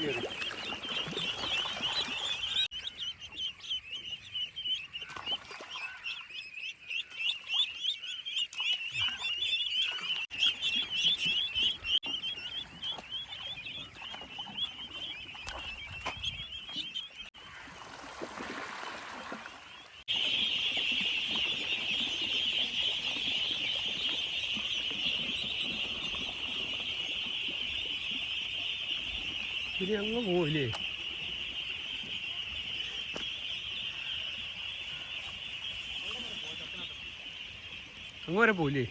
Gracias. ഇനി അങ്ങ് പോയില്ലേ? അങ്ങ് വരെ പോയില്ലേ?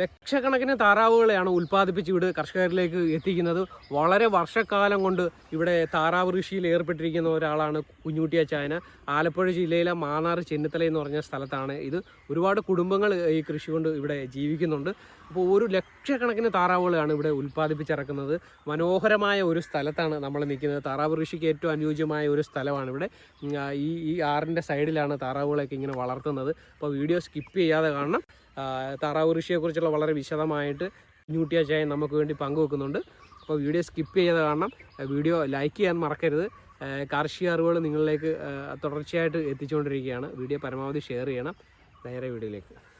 ലക്ഷക്കണക്കിന് താറാവുകളെയാണ് ഉൽപ്പാദിപ്പിച്ച് ഇവിടെ കർഷകരിലേക്ക് എത്തിക്കുന്നത്. വളരെ വർഷക്കാലം കൊണ്ട് ഇവിടെ താറാവ് കൃഷിയിൽ ഏർപ്പെട്ടിരിക്കുന്ന ഒരാളാണ് കുഞ്ഞുട്ടിയ ചായന ആലപ്പുഴ ജില്ലയിലെ മാന്നാർ ചെന്നിത്തല എന്ന് പറഞ്ഞ സ്ഥലത്താണ് ഇത്. ഒരുപാട് കുടുംബങ്ങൾ ഈ കൃഷി കൊണ്ട് ഇവിടെ ജീവിക്കുന്നുണ്ട്. അപ്പോൾ ഒരു ലക്ഷക്കണക്കിന് താറാവുകളാണ് ഇവിടെ ഉൽപ്പാദിപ്പിച്ചിറക്കുന്നത്. മനോഹരമായ ഒരു സ്ഥലത്താണ് നമ്മൾ നിൽക്കുന്നത്. താറാവ് കൃഷിക്ക് ഏറ്റവും അനുയോജ്യമായ ഒരു സ്ഥലമാണ് ഇവിടെ. ഈ ഈ ആറിന്റെ സൈഡിലാണ് താറാവുകളെയൊക്കെ ഇങ്ങനെ വളർത്തുന്നത്. അപ്പോൾ വീഡിയോ സ്കിപ്പ് ചെയ്യാതെ കാണണം. താറാവ് കൃഷിയെക്കുറിച്ചുള്ള വളരെ വിശദമായിട്ട് ന്യൂട്ടിയ ചായ നമുക്ക് വേണ്ടി പങ്കുവെക്കുന്നുണ്ട്. അപ്പോൾ വീഡിയോ സ്കിപ്പ് ചെയ്യാതെ കാണണം. വീഡിയോ ലൈക്ക് ചെയ്യാൻ മറക്കരുത്. കാർഷിക അറിവുകൾ നിങ്ങളിലേക്ക് തുടർച്ചയായിട്ട് എത്തിച്ചുകൊണ്ടിരിക്കുകയാണ്. വീഡിയോ പരമാവധി ഷെയർ ചെയ്യണം. നേരെ വീഡിയോയിലേക്ക്.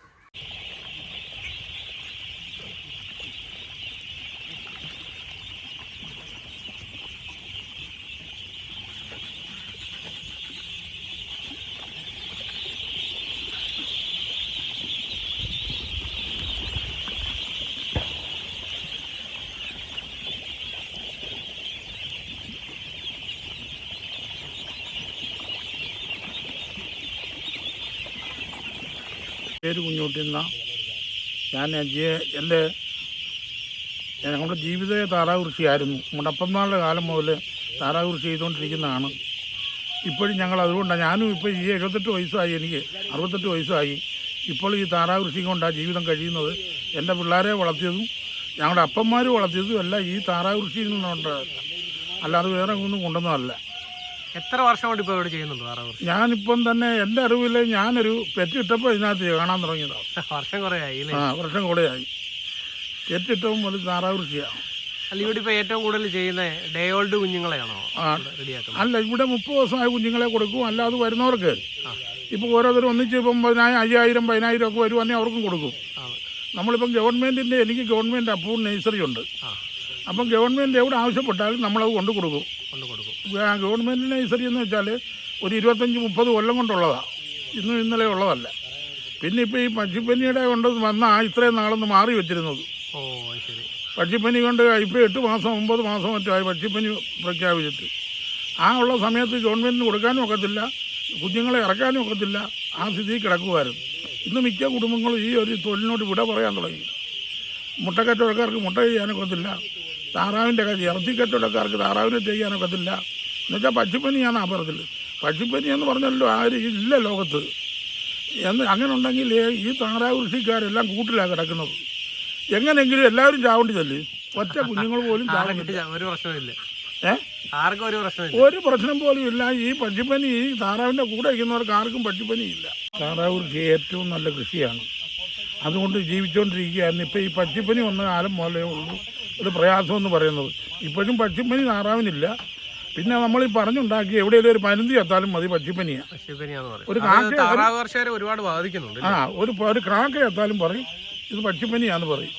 പേര് കുഞ്ഞുട്ടിന്ന ഞാൻ ജെ- എന്റെ ഞങ്ങളുടെ ജീവിത താറാവ് കൃഷിയായിരുന്നു മുടപ്പന്നാളുടെ കാലം മുതൽ താറാവ് കൃഷി ചെയ്തുകൊണ്ടിരിക്കുന്നതാണ്. ഇപ്പോഴും ഞങ്ങൾ അതുകൊണ്ടാണ് ഞാനും ഇപ്പോൾ ഈ എഴുപത്തെട്ട് വയസ്സായി എനിക്ക് അറുപത്തെട്ട് വയസ്സായി. ഇപ്പോൾ ഈ താറാവ് കൃഷി കൊണ്ടാണ് ജീവിതം കഴിയുന്നത്. എന്റെ പിള്ളേരെ വളർത്തിയതും ഞങ്ങളുടെ അപ്പന്മാർ വളർത്തിയതും എല്ലാം ഈ താറാവ് കൃഷിയിൽ നിന്നുണ്ട്. അല്ലാതെ വേറെ ഒന്നും കൊണ്ടൊന്നുമല്ല എത്ര വർഷം കൊണ്ട് ഇപ്പോൾ ഇവിടെ ചെയ്യുന്നുണ്ട് വേറെ ഞാനിപ്പം തന്നെ എന്റെ അറിവിൽ ഞാനൊരു പെറ്റിട്ടപ്പോൾ ഇതിനകത്ത് കാണാൻ തുടങ്ങിയതാണ് വർഷം കുറേ ആയി ആ വർഷം കൂടെയായി പെറ്റിട്ടവും മുതൽ താറാവ് കൃഷിയാണ് അല്ല ഇവിടെ ഇപ്പോൾ ഏറ്റവും കൂടുതൽ ചെയ്യുന്ന ഡേ ഓൾഡ് കുഞ്ഞുങ്ങളെയാണോ. റെഡിയാക്കുന്നത്? അല്ല ഇവിടെ മുപ്പത് ദിവസമായ കുഞ്ഞുങ്ങളെ കൊടുക്കും അല്ലാതെ വരുന്നവർക്ക്. ഇപ്പോൾ ഓരോരുത്തരും ഒന്നിച്ച് ഇപ്പം പതിനായിരം അയ്യായിരം പതിനായിരം ഒക്കെ വരുവാണെങ്കിൽ അവർക്കും കൊടുക്കും. നമ്മളിപ്പം ഗവൺമെന്റിന്റെ എനിക്ക് ഗവൺമെന്റ് അപ്രൂവ് നഴ്സറി ഉണ്ട്. അപ്പം ഗവൺമെന്റ് എവിടെ ആവശ്യപ്പെട്ടാലും നമ്മളത് കൊണ്ടു കൊടുക്കും. കൊണ്ട് കൊടുക്കും. ഗവൺമെന്റ് നഴ്സറി എന്ന് വെച്ചാൽ ഒരു ഇരുപത്തഞ്ച് മുപ്പത് കൊല്ലം കൊണ്ടുള്ളതാണ് ഇന്നും ഇന്നലെ ഉള്ളതല്ല. പിന്നെ ഇപ്പോൾ ഈ പക്ഷിപ്പനിയുടെ കൊണ്ട് വന്നാൽ ഇത്രയും നാളൊന്ന് മാറി വെച്ചിരുന്നത്. ഓ ശരി. പക്ഷിപ്പനി കൊണ്ട് ഇപ്പോൾ എട്ട് മാസം ഒമ്പത് മാസം മറ്റോ ആയി പക്ഷിപ്പനി പ്രഖ്യാപിച്ചിട്ട്. ആ ഉള്ള സമയത്ത് ഗവൺമെന്റിന് കൊടുക്കാനും ഒക്കത്തില്ല കുഞ്ഞുങ്ങളെ ഇറക്കാനും ഒക്കത്തില്ല ആ സ്ഥിതി കിടക്കുമായിരുന്നു ഇന്ന് മിക്ക കുടുംബങ്ങളും ഈ ഒരു തൊഴിലിനോട് വിട പറയാൻ തുടങ്ങി. മുട്ടക്കച്ചവടക്കാർക്ക് മുട്ട ചെയ്യാനൊക്കത്തില്ല. താറാവിന്റെ കാര്യം. ഇറച്ചി കച്ചവടക്കാർക്ക് താറാവിനെ ചെയ്യാനൊക്കത്തില്ല. എന്നുവെച്ചാൽ പക്ഷിപ്പനിയാണ് ആ പറഞ്ഞത്. പക്ഷിപ്പനി എന്ന് പറഞ്ഞല്ലോ ആരും? ഇല്ല ലോകത്ത്. എന്ന് അങ്ങനെ ഉണ്ടെങ്കിൽ ഈ താറാവ് കൃഷിക്കാരെല്ലാം കൂട്ടിലാണ് കിടക്കുന്നത്. എങ്ങനെയെങ്കിലും എല്ലാവരും ചാവേണ്ടി ഒറ്റ കുഞ്ഞുങ്ങൾ പോലും ഒരു പ്രശ്നമില്ല ആർക്കും ഒരു പ്രശ്നം പോലും ഇല്ല. ഈ പക്ഷിപ്പനി ഈ താറാവിന്റെ കൂടെ ഇരിക്കുന്നവർക്ക് ആർക്കും പക്ഷിപ്പനി ഇല്ല താറാവ് കൃഷി ഏറ്റവും നല്ല കൃഷിയാണ്. അതുകൊണ്ട് ജീവിച്ചുകൊണ്ടിരിക്കുകയായിരുന്നു ഇപ്പോൾ ഈ പക്ഷിപ്പനി വന്ന കാലം പോലെ ഉള്ളൂ. ഒരു പ്രയാസം എന്ന് പറയുന്നത്. ഇപ്പോഴും പക്ഷിപ്പനി നാറാവുന്നില്ല പിന്നെ നമ്മൾ ഈ പറഞ്ഞുണ്ടാക്കി എവിടെയെങ്കിലും ഒരു പരുന്തി എത്താലും മതി പക്ഷിപ്പനിയാ ഒരു കാക്ക- ഒരുപാട് ബാധിക്കുന്നുണ്ട് ആ ഒരു ഒരു ക്രാക്ക എത്താലും പറയും ഇത് പക്ഷിപ്പനിയാന്ന് പറയും.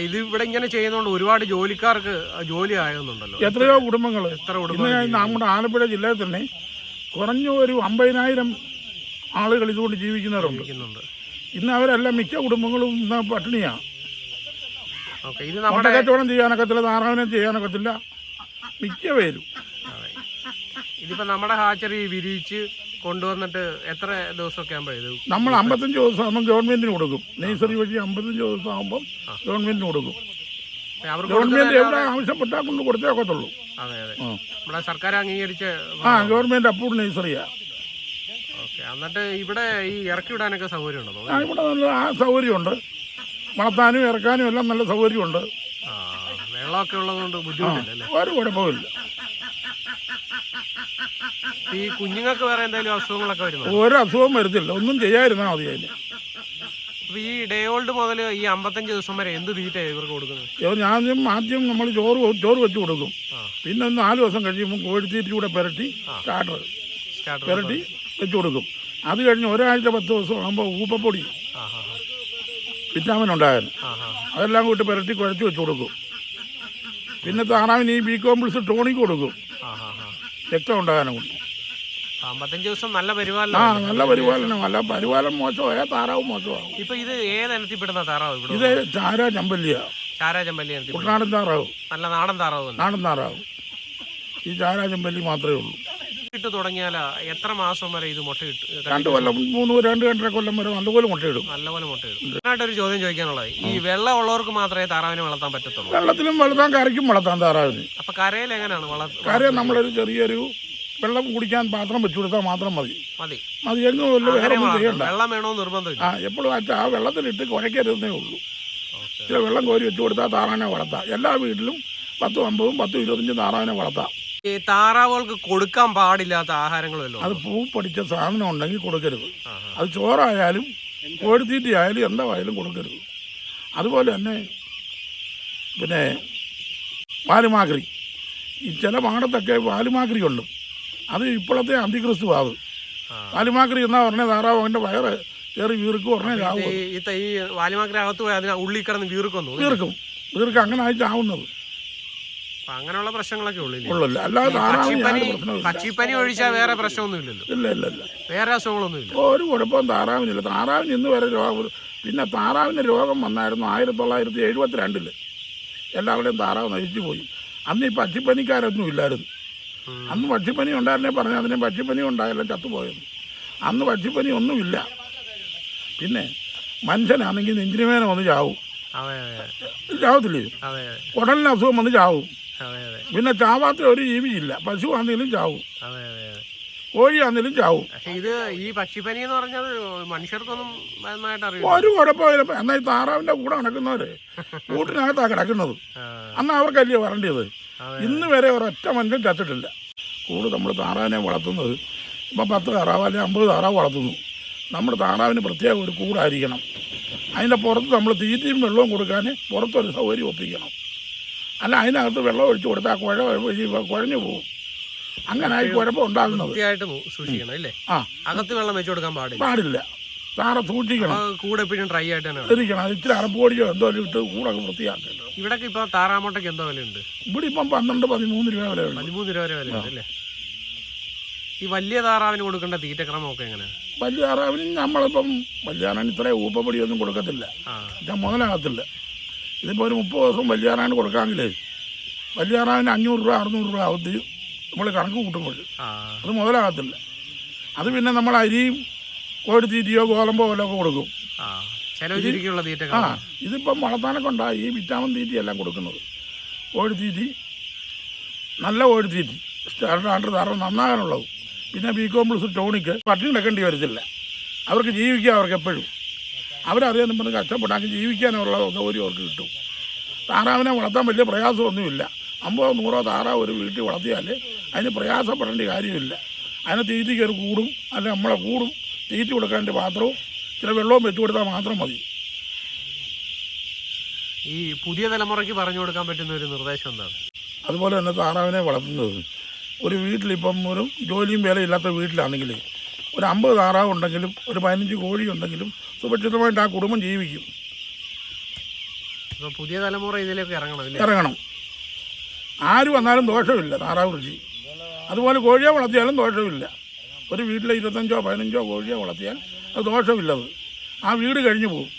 ഇത് ഇവിടെ ഇങ്ങനെ ചെയ്യുന്നതുകൊണ്ട് ഒരുപാട് ജോലിക്കാർക്ക് ജോലി ആകുന്നുണ്ടല്ലോ. എത്രയോ കുടുംബങ്ങൾ എത്ര കുടുംബങ്ങൾ കുടുംബം നമ്മുടെ ആലപ്പുഴ ജില്ലയിൽ തന്നെ കുറഞ്ഞ ഒരു അമ്പതിനായിരം ആളുകൾ ഇതുകൊണ്ട് ജീവിക്കുന്നവരുണ്ട്. ഇന്ന് അവരെല്ലാം മിക്ക കുടുംബങ്ങളും ഇന്ന് പട്ടിണിയാണ് ഇത് നമ്മുടെ ഒക്കത്തില്ല ചെയ്യാനൊക്കത്തില്ല ചെയ്യാൻ ചെയ്യാനൊക്കത്തില്ല. മിക്ക പേരും. ഇതിപ്പോ നമ്മുടെ ഹാച്ചറി വിരിയിച്ച് കൊണ്ടുവന്നിട്ട് എത്ര ദിവസമൊക്കെ ആകുമ്പോഴേ നമ്മൾ അമ്പത്തഞ്ച് ദിവസം ആകുമ്പോൾ ഗവൺമെന്റിന് കൊടുക്കും. നഴ്സറി വഴി അമ്പത്തഞ്ച് ദിവസം ആകുമ്പോൾ ഗവൺമെന്റിന് കൊടുക്കും. ഗവൺമെന്റ് എവിടെ ആവശ്യപ്പെട്ടാൽ കൊണ്ട് കൊടുത്തേ ഒക്കത്തുള്ളൂ. അതെ അതെ. നമ്മുടെ സർക്കാർ അംഗീകരിച്ച ആ ഗവൺമെന്റ് അപ്രൂവ് നേഴ്സറിയാ. ഓക്കെ എന്നിട്ട് ഇവിടെ ഈ ഇറക്കി വിടാനൊക്കെ സൗകര്യം ഉണ്ടോ ഇവിടെ നല്ല ആ സൗകര്യമുണ്ട്. വളർത്താനും ഇറക്കാനും എല്ലാം നല്ല സൗകര്യമുണ്ട്. വെള്ളമൊക്കെ ഉള്ളതുകൊണ്ട് ബുദ്ധിമുട്ടില്ല ഒരു കുഴപ്പമില്ല ഈ കുഞ്ഞുങ്ങൾക്ക് വേറെ എന്തെങ്കിലും അസുഖങ്ങളൊക്കെ വരുന്നു? ഒരു അസുഖം വരുത്തില്ല ഒന്നും ചെയ്യാതിരുന്നാൽ മതി അതിന്. അപ്പൊ ഈ ഡേ ഓൾഡ് മുതൽ ഈ അമ്പത്തഞ്ച് ദിവസം വരെ എന്ത് തീറ്റ ഇവർക്ക് കൊടുക്കുന്നത്? ഞാൻ ആദ്യം നമ്മൾ ചോറ് ചോറ് വെച്ച് കൊടുക്കും. പിന്നെ നാല് ദിവസം കഴിയുമ്പോൾ തീറ്റ കൂടെ പുരട്ടി സ്റ്റാർട്ടർ പുരട്ടി വെച്ച്. കൊടുക്കും. അത് കഴിഞ്ഞ് ഒരാഴ്ച പത്ത് ദിവസം ആകുമ്പോൾ ഊപ്പപ്പൊടി. വിറ്റാമിൻ ഉണ്ടായിരുന്നു ആ. അതെല്ലാം കൂട്ടി പുരട്ടി കുഴച്ച് വെച്ച് കൊടുക്കും. പിന്നെ താറാവിന് ഈ ബി കോംപ്ലക്സ് ടോണിക്ക് കൊടുക്കും. ആ രക്തം ഉണ്ടാകാനും കൊണ്ട്. അമ്പത്തഞ്ച് ദിവസം നല്ല ആ പരിപാലനം നല്ല പരിപാലനം നല്ല പരിപാലനം മോശമായ താറാവ് മോശമാകും ഇപ്പൊ ഇത് ഏത് ഇനത്തിൽപ്പെടുന്ന താറാവ് ഇവിടെ ഇത് ചാര ചമ്പല്ലിയ. ചാരാ ചെമ്പല്ലി ഇനത്തിൽ കുട്ടനാടൻ താറാവ്. നല്ല നാടൻ താറാവ് തന്നെ. നാടൻ താറാവ്. ഈ ചാര ചമ്പല്ലി മാത്രമേ ഉള്ളൂ. ഇട്ട് തുടങ്ങിയാൽ എത്ര മാസം വരെ ഇത് മുട്ട ഇട്ട് രണ്ട് കൊല്ലം മൂന്ന് രണ്ട് രണ്ടര കൊല്ലം വരെ നല്ലപോലെ മുട്ടയിടും. നല്ലപോലെ മുട്ടയിടും. ഒരു ചോദ്യം ചോദിക്കാനുള്ളത് ഈ വെള്ളം ഉള്ളവർക്ക് മാത്രമേ താറാവിനെ വളർത്താൻ പറ്റത്തുള്ളൂ. വെള്ളത്തിലും വളർത്താൻ കരയ്ക്കും വളർത്താൻ താറാവിന്. അപ്പൊ കരയിൽ എങ്ങനെയാണ് വളർത്തുക കാര്യം നമ്മളൊരു ചെറിയൊരു വെള്ളം കുടിക്കാൻ പാത്രം വെച്ചു കൊടുത്താൽ മാത്രം മതി. മതി. മതി എങ്ങും വല്ല വേറെ ഒന്നും ചെയ്യണ്ട. വെള്ളം വേണോ നിർബന്ധം ആ എപ്പോഴും ആ വെള്ളത്തിൽ വെള്ളത്തിലിട്ട് കുഴക്കരുതേ ഉള്ളൂ. ചില വെള്ളം കോരി വെച്ചു കൊടുത്താൽ താറാവിനെ വളർത്താം. എല്ലാ വീട്ടിലും പത്തും അമ്പതും പത്തും ഇരുപത്തഞ്ചും താറാവിനെ വളർത്താം. ഈ താറാവുകൾക്ക് കൊടുക്കാൻ പാടില്ലാത്ത ആഹാരങ്ങളല്ലോ. അത് പൂ പഠിച്ച സാധനം ഉണ്ടെങ്കിൽ കൊടുക്കരുത്. അത് ചോറായാലും കോഴിത്തീറ്റയായാലും എന്തായാലും കൊടുക്കരുത്. അതുപോലെ തന്നെ പിന്നെ വാലുമാക്രി ഈ ചില പാടത്തൊക്കെ വാലുമാക്രി ഉണ്ട്. അത് ഇപ്പോഴത്തെ അന്തിക്രിസ്തു അത് ആ. വാലുമാക്രി എന്നാ പറഞ്ഞ താറാവ് അവന്റെ വയറ് കയറി വീർക്കും ഉടനെ ചാവും. ഈ വാലുമാക്രി അകത്ത് പോയി അതിന് ഉള്ളിൽ കിടന്ന് വീർക്കും വീർക്കും. വീർക്കും. അങ്ങനെ ആയി ചാവുന്നത്. അപ്പൊ അങ്ങനെയുള്ള പ്രശ്നങ്ങളൊക്കെ ഉള്ളില്ല? അല്ലാതെ പക്ഷിപ്പനി ഒഴിച്ചാൽ വേറെ പ്രശ്നമൊന്നുമില്ലല്ലോ. ഇല്ല ഇല്ല ഇല്ല. വേറെ അസുഖങ്ങളൊന്നുമില്ല ഒരു കുഴപ്പവും താറാവിനില്ല. താറാവിന് ഇന്ന് വരെ രോഗം പിന്നെ താറാവിന് രോഗം വന്നായിരുന്നു ആയിരത്തി തൊള്ളായിരത്തി എഴുപത്തിരണ്ടിൽ. എല്ലാവരുടെയും താറാവ് നശിച്ചു പോയി. അന്ന് ഈ പക്ഷിപ്പനിക്കാരൊന്നും ഇല്ലായിരുന്നു. അന്ന് പക്ഷിപ്പനി ഉണ്ടായിരുന്നേ പറഞ്ഞു അതിനെ പക്ഷിപ്പനി ഉണ്ടായല്ല ചത്തുപോയെന്ന് അന്ന് പക്ഷിപ്പനി ഒന്നുമില്ല. പിന്നെ മനുഷ്യനാണെങ്കിൽ നെഞ്ചിനുമേനെ വന്ന് ചാവും. ചാവത്തില്ലേ? അതെ കുടലിന് അസുഖം വന്ന് ചാവും. പിന്നെ ചാവാത്ത ഒരു ജീവിയില്ല. പശു ആണെങ്കിലും ചാവും. അതെ അതെ അതെ. കോഴി ആണെങ്കിലും ചാവും. ഇത് ഈ പക്ഷിപ്പനി എന്ന് പറഞ്ഞാൽ മനുഷ്യർക്കൊന്നും ഒരു കുഴപ്പമില്ല. എന്നാ ഈ താറാവിന്റെ കൂടെ നടക്കുന്നവര് കൂട്ടിനകത്താ കിടക്കുന്നത്. അന്ന് അവർക്കല്ലേ വരേണ്ടത്. ഇന്ന് വരെ ഒരൊറ്റ മനുഷ്യൻ ചത്തിട്ടില്ല. കൂട് നമ്മൾ താറാവിനെ വളർത്തുന്നത് ഇപ്പം പത്ത് താറാവ് അല്ലെങ്കിൽ അമ്പത് താറാവ് വളർത്തുന്നു. നമ്മൾ താറാവിന് പ്രത്യേക ഒരു കൂടായിരിക്കണം. അതിന്റെ പുറത്ത് നമ്മൾ തീറ്റയും വെള്ളവും കൊടുക്കാൻ പുറത്തൊരു സൗകര്യം ഒപ്പിക്കണം. അല്ല അതിനകത്ത് വെള്ളം ഒഴിച്ചു കൊടുത്താൽ കുഴ കുഴഞ്ഞു പോകും അങ്ങനെ ആയി കുഴപ്പം ഉണ്ടാകുന്നത്. വൃത്തിയായിട്ട് സൂക്ഷിക്കണം ഇല്ലേ? ആ. അകത്ത് വെള്ളം വെച്ച് കൊടുക്കാൻ പാടില്ല. പാടില്ല. താറ സൂക്ഷിക്കണം. കൂടെ എപ്പോഴും ഡ്രൈ ആയിട്ട് തന്നെ. ഇരിക്കണം. അത് ഇച്ചിരി അറപ്പൊടിയോ എന്തോ ഇട്ട് കൂടൊക്കെ വൃത്തിയാക്കണം ഇവിടെ ഇപ്പൊ താറാമുട്ടയ്ക്ക് എന്തോ വിലയുണ്ട്? ഇവിടെ ഇപ്പം പന്ത്രണ്ട് പതിമൂന്ന് രൂപ വിലയുള്ളൂ പതിമൂന്ന് രൂപ വരെ വിലയുണ്ട് അല്ലേ ഈ വലിയ താറാവിന് കൊടുക്കേണ്ട തീറ്റക്രമമൊക്കെ എങ്ങനെ? വലിയ താറാവിന് നമ്മളിപ്പം വലിയ താറാവിന് ഇത്രയും ഊപ്പപ്പൊടിയൊന്നും കൊടുക്കത്തില്ല. മുതലാകത്തില്ല ഇതിപ്പോൾ ഒരു മുപ്പത് ദിവസം വലിയാറാണ് കൊടുക്കാമെങ്കിലേ വലിയാറാവിന് അഞ്ഞൂറ് രൂപ അറുന്നൂറ് രൂപ ആവത്തി നമ്മൾ കണക്ക് കൂട്ടുമ്പോൾ അത് മുതലാകത്തില്ല. അത് പിന്നെ നമ്മൾ അരിയും കോഴിത്തീറ്റിയോ ഗോതമ്പോ പോലൊക്കെ കൊടുക്കും. ആ. ഇതിപ്പം വളർത്താനൊക്കെ ഉണ്ടായി. ഈ വിറ്റാമിൻ തീറ്റിയെല്ലാം കൊടുക്കുന്നത്. കോഴിത്തീറ്റി നല്ല കോഴിത്തീറ്റി സ്റ്റാൻഡേർഡ് താറ് നന്നാകാനുള്ളത്. പിന്നെ ബി കോംപ്ലക്സ് ടോണിക്ക് പട്ടിണി കിടക്കേണ്ടി വരത്തില്ല. അവർക്ക് ജീവിക്കുക അവർക്ക് എപ്പോഴും. അവരറിയാൻ പറഞ്ഞ് കഷ്ടപ്പെട്ടാക്കി ജീവിക്കാനുള്ള സൗകര്യം അവർക്ക് കിട്ടും. താറാവിനെ വളർത്താൻ വലിയ പ്രയാസമൊന്നുമില്ല. അമ്പതോ നൂറോ താറാവ് ഒരു വീട്ടിൽ വളർത്തിയാൽ അതിന് പ്രയാസപ്പെടേണ്ട കാര്യമില്ല. അതിനെ തീറ്റി ഒരു കൂടും അല്ല നമ്മളെ കൂടും. തീറ്റി കൊടുക്കാന്റെ പാത്രവും ചില വെള്ളവും വെച്ചു കൊടുത്താൽ മാത്രം മതി. ഈ പുതിയ തലമുറയ്ക്ക് പറഞ്ഞു കൊടുക്കാൻ പറ്റുന്ന ഒരു നിർദ്ദേശം എന്താണ്? അതുപോലെ തന്നെ താറാവിനെ വളർത്തുന്നത്. ഒരു വീട്ടിലിപ്പം ഒരു ജോലിയും വേലയില്ലാത്ത വീട്ടിലാണെങ്കിൽ ഒരു അമ്പത് താറാവ് ഉണ്ടെങ്കിലും ഒരു പതിനഞ്ച് കോഴി ഉണ്ടെങ്കിലും സുരക്ഷിതമായിട്ട് ആ കുടുംബം ജീവിക്കും. പുതിയ തലമുറ ഇതിലേക്ക് ഇറങ്ങണം ഇറങ്ങണം. ആര് വന്നാലും ദോഷമില്ല താറാവ് കൃഷി അതുപോലെ കോഴിയെ വളർത്തിയാലും ദോഷമില്ല. ഒരു വീട്ടിലെ ഇരുപത്തഞ്ചോ പതിനഞ്ചോ കോഴിയെ വളർത്തിയാൽ അത് ദോഷമില്ലത് ആ വീട് കഴിഞ്ഞു പോകും.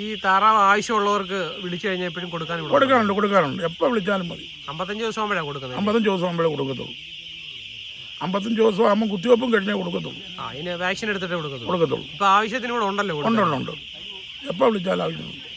ഈ താറാവ് ആവശ്യമുള്ളവർക്ക് വിളിച്ചു കഴിഞ്ഞാൽ എപ്പോഴും കൊടുക്കാനുണ്ട് കൊടുക്കാറുണ്ട് കൊടുക്കാറുണ്ട്. എപ്പോൾ വിളിച്ചാലും മതി. അമ്പത്തഞ്ച് ദിവസം ആകുമ്പോഴാണ് കൊടുക്കുന്നത്? അമ്പത്തഞ്ച് ദിവസം ആകുമ്പോഴേ കൊടുക്കത്തുള്ളൂ. അമ്പത്തഞ്ച് ദിവസം ആകുമ്പോൾ കുത്തിവെപ്പും കഴിഞ്ഞേ കൊടുക്കത്തുള്ളൂ. ആ അതിന് വാക്സിൻ എടുത്തിട്ടേ കൊടുക്കത്തുള്ളൂ. കൊടുക്കത്തുള്ളൂ. ഇപ്പോൾ ആവശ്യത്തിന് ഇവിടെ ഉണ്ടല്ലോ. ഉണ്ട് ഉണ്ട് എപ്പോൾ വിളിച്ചാലും ആവശ്യമുണ്ട്.